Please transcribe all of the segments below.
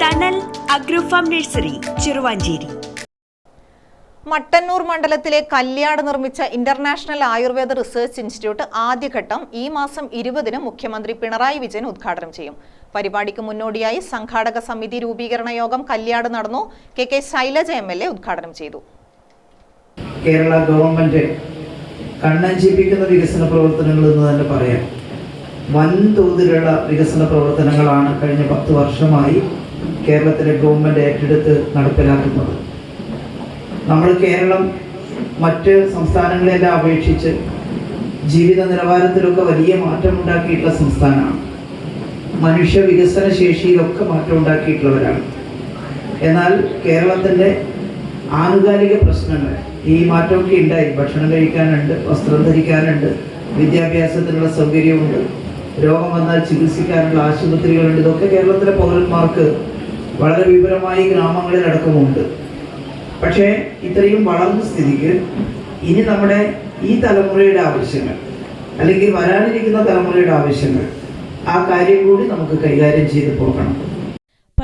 തണൽ അഗ്രോഫാം നഴ്സറി ചെറുവാഞ്ചേരി. മട്ടന്നൂർ മണ്ഡലത്തിലെ കല്യാട് നിർമ്മിച്ച ഇന്റർനാഷണൽ ആയുർവേദ റിസർച്ച് ഇൻസ്റ്റിറ്റ്യൂട്ട് ആദ്യഘട്ടം ഈ മാസം ഇരുപതിന് മുഖ്യമന്ത്രി പിണറായി വിജയൻ ഉദ്ഘാടനം ചെയ്യും. പരിപാടിക്ക് മുന്നോടിയായി സംഘാടക സമിതി രൂപീകരണ യോഗം കല്യാട് നടന്നു. K K Shailaja M L A ഉദ്ഘാടനം ചെയ്തു. കേരള ഗവൺമെന്റ് കണ്ണഞ്ചിപ്പിക്കുന്ന വികസന പ്രവർത്തനങ്ങൾ എന്ന് തന്നെ പറയാം. വൻതോതിലുള്ള വികസന പ്രവർത്തനങ്ങളാണ് കഴിഞ്ഞ പത്ത് വർഷമായി കേരളത്തിലെ ഗവൺമെന്റ് ഏറ്റെടുത്ത് നടപ്പിലാക്കുന്നത്. നമ്മൾ കേരളം മറ്റ് സംസ്ഥാനങ്ങളെല്ലാം അപേക്ഷിച്ച് ജീവിത നിലവാരത്തിലൊക്കെ വലിയ മാറ്റമുണ്ടാക്കിയിട്ടുള്ള സംസ്ഥാനമാണ്. മനുഷ്യ വികസന ശേഷിയിലൊക്കെ മാറ്റം ഉണ്ടാക്കിയിട്ടുള്ളവരാണ് എന്നാൽ കേരളത്തിന്റെ ആനുകാലിക പ്രശ്നങ്ങൾ ഈ മാറ്റമൊക്കെ ഉണ്ടായി. ഭക്ഷണം കഴിക്കാനുണ്ട് വസ്ത്രം ധരിക്കാനുണ്ട് വിദ്യാഭ്യാസത്തിനുള്ള സൗകര്യമുണ്ട് രോഗം വന്നാൽ ചികിത്സിക്കാനുള്ള ആശുപത്രികളുണ്ട്. ഇതൊക്കെ കേരളത്തിലെ പൗരന്മാർക്ക് വളരെ വിപുലമായി ഗ്രാമങ്ങളിൽ അടക്കമുണ്ട്. പക്ഷേ ഇത്രയും വളർന്ന സ്ഥിതിക്ക് ഇനി നമ്മുടെ ഈ തലമുറയുടെ ആവശ്യങ്ങൾ അല്ലെങ്കിൽ വരാനിരിക്കുന്ന തലമുറയുടെ ആവശ്യങ്ങൾ ആ കാര്യം കൂടി നമുക്ക് കൈകാര്യം ചെയ്ത് പോകണം.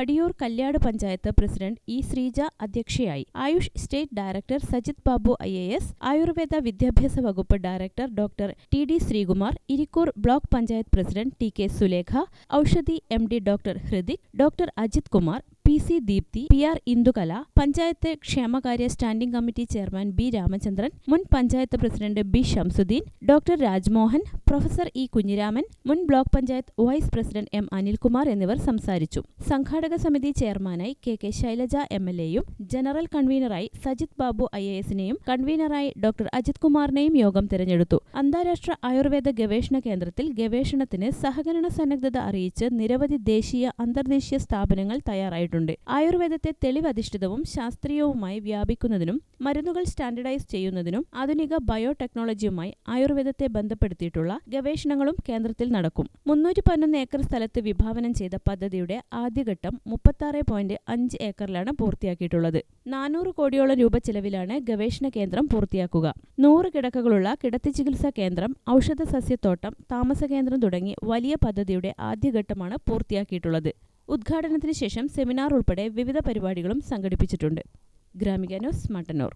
പടിയൂർ കല്യാട് പഞ്ചായത്ത് പ്രസിഡന്റ് ഇ ശ്രീജ അധ്യക്ഷയായി. Ayush state director Sajith Babu I A S Ayurveda വിദ്യാഭ്യാസ വകുപ്പ് director doctor T D Sreekumar Irikkur block panchayat president T K Sulekha Oushadhi M D doctor Hrithik doctor Ajith Kumar P C Deepthi P R Indukala panchayat ക്ഷേമകാര്യ standing committee chairman B Ramachandran മുൻ panchayat president B Shamsuddin doctor Rajmohan professor E Kunhiraman മുൻ block panchayat vice president M Anilkumar എന്നിവർ സംസാരിച്ചു. സംഘാടക സമിതി ചെയർമാനായി K K Shailaja M L എയും general കൺവീനറായി സജിത് ബാബു ഐ എ എസിനെയും കൺവീനറായി ഡോക്ടർ അജിത് കുമാറിനെയും യോഗം തിരഞ്ഞെടുത്തു. അന്താരാഷ്ട്ര ആയുർവേദ ഗവേഷണ കേന്ദ്രത്തിൽ ഗവേഷണത്തിന് സഹകരണ സന്നദ്ധത അറിയിച്ച് നിരവധി ദേശീയ അന്തർദേശീയ സ്ഥാപനങ്ങൾ തയ്യാറായിട്ടുണ്ട്. ആയുർവേദത്തെ തെളിവധിഷ്ഠിതവും ശാസ്ത്രീയവുമായി വ്യാപിക്കുന്നതിനും മരുന്നുകൾ സ്റ്റാൻഡർഡൈസ് ചെയ്യുന്നതിനും ആധുനിക ബയോടെക്നോളജിയുമായി ആയുർവേദത്തെ ബന്ധപ്പെടുത്തിയിട്ടുള്ള ഗവേഷണങ്ങളും കേന്ദ്രത്തിൽ നടക്കും. മുന്നൂറ്റി പതിനൊന്ന് ഏക്കർ സ്ഥലത്ത് വിഭാവനം ചെയ്ത പദ്ധതിയുടെ ആദ്യഘട്ടം മുപ്പത്തി പോയിന്റ് അഞ്ച് ഏക്കറിലാണ് പൂർത്തിയാക്കിയിട്ടുള്ളത്. നാനൂറ് കോടിയോളം രൂപ ചെലവിലാണ് ഗവേഷണ കേന്ദ്രം പൂർത്തിയാക്കുക. നൂറ് കിടക്കകളുള്ള കിടത്തി ചികിത്സാ കേന്ദ്രം ഔഷധ സസ്യത്തോട്ടം താമസ കേന്ദ്രം തുടങ്ങി വലിയ പദ്ധതിയുടെ ആദ്യഘട്ടമാണ് പൂർത്തിയാക്കിയിട്ടുള്ളത്. ഉദ്ഘാടനത്തിന് ശേഷം സെമിനാർ ഉൾപ്പെടെ വിവിധ പരിപാടികളും സംഘടിപ്പിച്ചിട്ടുണ്ട്. ഗ്രാമിക ന്യൂസ് മട്ടന്നൂർ.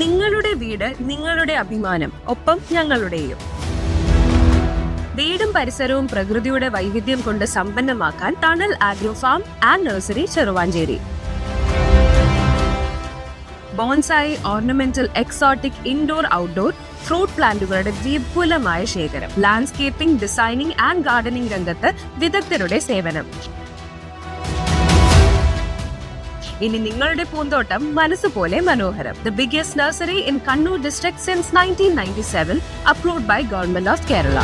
നിങ്ങളുടെ വീട് നിങ്ങളുടെ അഭിമാനം ഒപ്പം ഞങ്ങളുടെയും. വീടും പരിസരവും പ്രകൃതിയുടെ വൈവിധ്യം കൊണ്ട് സമ്പന്നമാക്കാൻ Thanal agro farm and nursery Cheruvanchery. Bonsai ornamental exotic indoor outdoor fruit പ്ലാന്റുകളുടെ വിപുലമായ ശേഖരം. ലാൻഡ്സ്കേപ്പിംഗ് ഡിസൈനിംഗ് ആൻഡ് ഗാർഡനിംഗ് രംഗത്ത് വിദഗ്ധരുടെ സേവനം. ഇനി നിങ്ങളുടെ പൂന്തോട്ടം മനസ്സുപോലെ മനോഹരം. The biggest nursery in Kannur district since nineteen ninety seven approved by government of Kerala